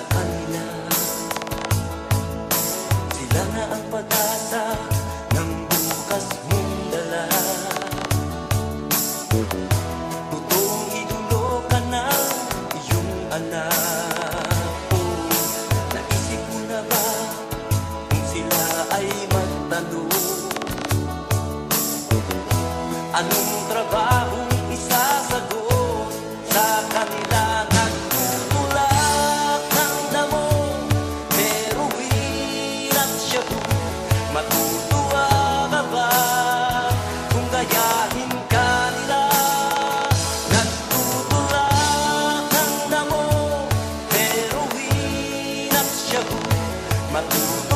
sa kanila? Sila na ang pag-asa ng bukas mong dala. Totoong idolo ka na iyong anak. Oh, naisip mo na ba kung sila ay magtanong Anong a